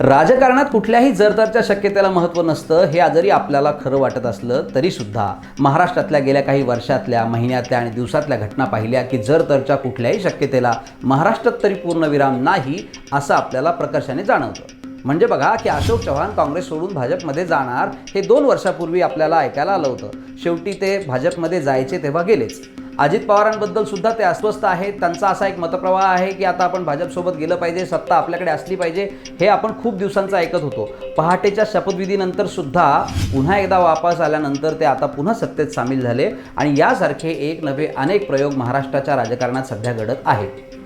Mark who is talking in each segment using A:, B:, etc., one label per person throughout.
A: राजकारणात कुठल्याही जरतरच्या शक्यतेला महत्त्व नसतं हे जरी आपल्याला खरं वाटत असलं तरीसुद्धा महाराष्ट्रातल्या गेल्या काही वर्षातल्या महिन्यातल्या आणि दिवसातल्या घटना पाहिल्या की जरतरच्या कुठल्याही शक्यतेला महाराष्ट्रात तरी पूर्णविराम नाही असं आपल्याला प्रकर्षाने जाणवतं. म्हणजे बघा की अशोक चव्हाण काँग्रेस सोडून भाजपमध्ये जाणार हे दोन वर्षापूर्वी आपल्याला ऐकायला आलं होतं. शेवटी ते भाजपमध्ये जायचे तेव्हा गेलेच. अजित पवारांबद्दल सुद्धा ते अस्वस्थ आहेत. त्यांचा असा एक मतप्रवाह आहे की आता आपण भाजपसोबत गेलं पाहिजे सत्ता आपल्याकडे असली पाहिजे हे आपण खूप दिवसांचं ऐकत होतो. पहाटेच्या शपथविधीनंतर सुद्धा पुन्हा एकदा वापस आल्यानंतर ते आता पुन्हा सत्तेत सामील झाले आणि यासारखे एक नवे अनेक प्रयोग महाराष्ट्राच्या राजकारणात सध्या घडत आहेत.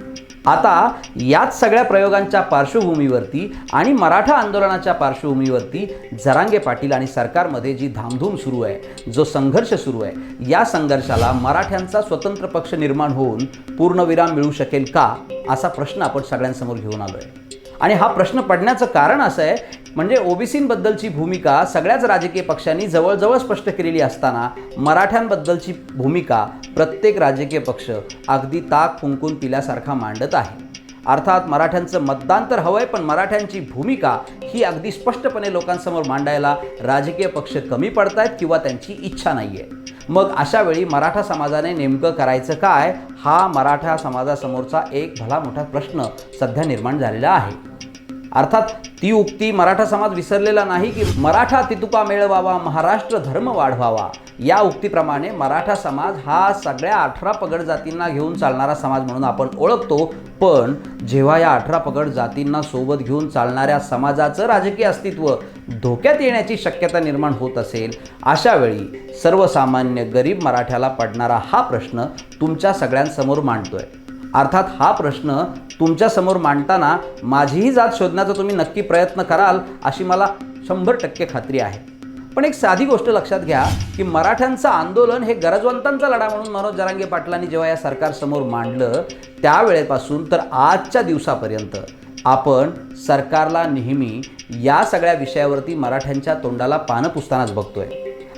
A: आता याच सगळ्या प्रयोगांच्या पार्श्वभूमीवरती आणि मराठा आंदोलनाच्या पार्श्वभूमीवरती जरांगे पाटील आणि सरकारमध्ये जी धामधूम सुरू आहे जो संघर्ष सुरू आहे या संघर्षाला मराठ्यांचा स्वतंत्र पक्ष निर्माण होऊन पूर्णविराम मिळू शकेल का असा प्रश्न आपण सगळ्यांसमोर घेऊन आलो आहे आणि हा प्रश्न पडण्याचं कारण असं आहे म्हणजे ओबीसींबद्दलची भूमिका सगळ्याच राजकीय पक्षांनी जवळजवळ स्पष्ट केलेली असताना मराठ्यांबद्दलची भूमिका प्रत्येक राजकीय पक्ष अगदी ताक फुंकून पिल्यासारखा मांडत आहे. अर्थात मराठ्यांचं मतदान तर हवं आहे पण मराठ्यांची भूमिका ही अगदी स्पष्टपणे लोकांसमोर मांडायला राजकीय पक्ष कमी पडत आहेत किंवा त्यांची इच्छा नाही आहे मग अशा वेळी मराठा समाजाने नेमकं करायचं काय? हा मराठा समाजासमोरचा एक भला मोठा प्रश्न सध्या निर्माण झालेला आहे. अर्थात ती उक्ती मराठा समाज विसरलेला नाही की मराठा तितुका मिळवावा महाराष्ट्र धर्म वाढवावा. या उक्तीप्रमाणे मराठा समाज हा सगळ्या अठरा पगड जातींना घेऊन चालणारा समाज म्हणून आपण ओळखतो. पण जेव्हा या अठरा पगड जातींना सोबत घेऊन चालणाऱ्या समाजाचं राजकीय अस्तित्व धोक्यात येण्याची शक्यता निर्माण होत असेल अशा वेळी सर्वसामान्य गरीब मराठ्याला पडणारा हा प्रश्न तुमच्या सगळ्यांसमोर मांडतोय. अर्थात हा प्रश्न तुमच्यासमोर मांडताना माझीही जात शोधण्याचा तुम्ही नक्की प्रयत्न कराल अशी मला शंभर टक्के खात्री आहे. पण एक साधी गोष्ट लक्षात घ्या की मराठ्यांचं आंदोलन हे गरजवंतांचा लढा म्हणून मनोज जरांगे पाटलांनी जेव्हा या सरकारसमोर मांडलं त्यावेळेपासून तर आजच्या दिवसापर्यंत आपण सरकारला नेहमी या सगळ्या विषयावरती मराठ्यांच्या तोंडाला पानं पुसतानाच बघतोय.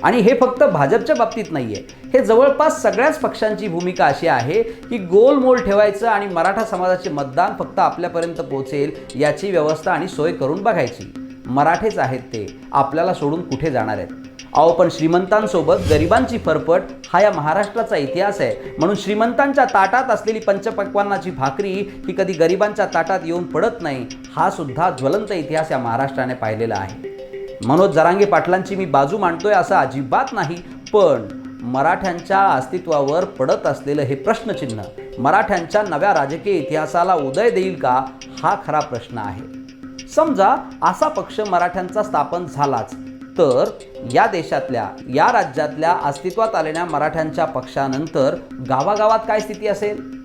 A: आणि हे फक्त भाजपच्या बाबतीत नाही आहे हे जवळपास सगळ्याच पक्षांची भूमिका अशी आहे की गोलमोल ठेवायचं आणि मराठा समाजाचे मतदान फक्त आपल्यापर्यंत पोहोचेल याची व्यवस्था आणि सोय करून बघायची. मराठेच आहेत ते. आपल्याला सोडून कुठे जाणार आहेत? अहो पण श्रीमंतांसोबत गरिबांची फरफट हा या महाराष्ट्राचा इतिहास आहे. म्हणून श्रीमंतांच्या ताटात असलेली पंचपक्वांनाची भाकरी ही कधी गरिबांच्या ताटात येऊन पडत नाही हा सुद्धा ज्वलंत इतिहास या महाराष्ट्राने पाहिलेला आहे. मनोज जरांगे पाटलांची मी बाजू मांडतोय असं अजिबात नाही पण मराठ्यांच्या अस्तित्वावर पडत असलेलं हे प्रश्नचिन्ह मराठ्यांच्या नव्या राजकीय इतिहासाला उदय देईल का हा खरा प्रश्न आहे. समजा असा पक्ष मराठ्यांचा स्थापन झालाच तर या देशातल्या या राज्यातल्या अस्तित्वात आलेल्या मराठ्यांच्या पक्षानंतर गावागावात काय स्थिती असेल?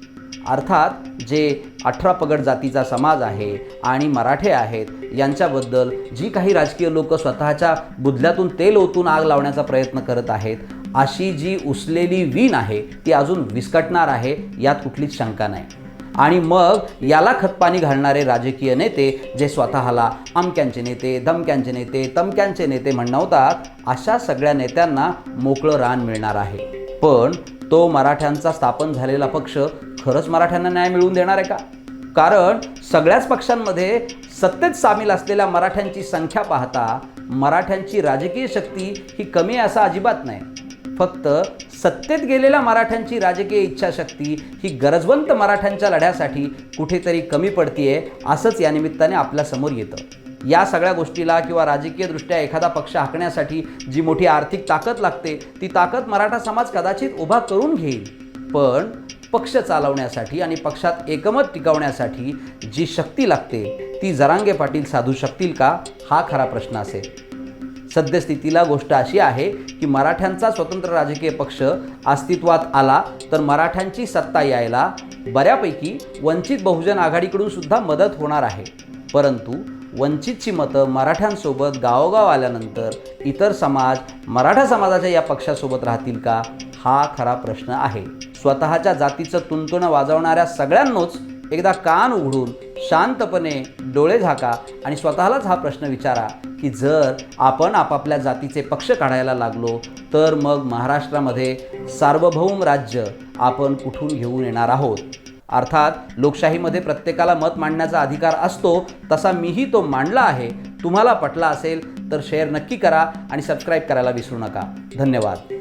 A: अर्थात जे अठरा पगड जातीचा समाज आहे आणि मराठे आहेत यांच्याबद्दल जी काही राजकीय लोक स्वतःच्या बुदल्यातून तेल ओतून आग लावण्याचा प्रयत्न करत आहेत अशी जी उसलेली वीण आहे ती अजून विस्कटणार आहे यात कुठलीच शंका नाही. आणि मग याला खतपाणी घालणारे राजकीय नेते जे स्वतःला अमक्यांचे नेते धमक्यांचे नेते तमक्यांचे नेते म्हणवतात अशा सगळ्या नेत्यांना मोकळं रान मिळणार आहे. पण तो मराठ्यांचा स्थापन झालेला पक्ष खरंच मराठ्यांना न्याय मिळवून देणार आहे का? कारण सगळ्याच पक्षांमध्ये सत्तेत सामील असलेल्या मराठ्यांची संख्या पाहता मराठ्यांची राजकीय शक्ती ही कमी आहे असा अजिबात नाही. फक्त सत्तेत गेलेल्या मराठ्यांची राजकीय इच्छाशक्ती ही गरजवंत मराठ्यांच्या लढ्यासाठी कुठेतरी कमी पडतीये असंच या निमित्ताने आपल्यासमोर येतं. या सगळ्या गोष्टीला किंवा राजकीयदृष्ट्या एखादा पक्ष हाकण्यासाठी जी मोठी आर्थिक ताकद लागते ती ताकद मराठा समाज कदाचित उभा करून घेईल. पण पक्ष चालवण्यासाठी आणि पक्षात एकमत टिकवण्यासाठी जी शक्ती लागते ती जरांगे पाटील साधू शकतील का? हा खरा प्रश्न असेल. सद्यस्थितीला गोष्ट अशी आहे की मराठ्यांचा स्वतंत्र राजकीय पक्ष अस्तित्वात आला तर मराठ्यांची सत्ता यायला बऱ्यापैकी वंचित बहुजन आघाडीकडून सुद्धा मदत होणार आहे. परंतु वंचितची मतं मराठ्यांसोबत गावोगाव आल्यानंतर इतर समाज मराठा समाजाच्या या पक्षासोबत राहतील का? हा खरा प्रश्न आहे. स्वतःच्या जातीचं तुंतुणं वाजवणाऱ्या सगळ्यांनोच एकदा कान उघडून शांतपणे डोळे झाका आणि स्वतःलाच हा प्रश्न विचारा की जर आपण आपापल्या जातीचे पक्ष काढायला लागलो तर मग महाराष्ट्रामध्ये सार्वभौम राज्य आपण कुठून घेऊन येणार आहोत? अर्थात लोकशाहीमध्ये प्रत्येकाला मत मांडण्याचा अधिकार असतो तसा मीही तो मांडला आहे. तुम्हाला पटला असेल तर शेअर नक्की करा आणि सबस्क्राईब करायला विसरू नका. धन्यवाद.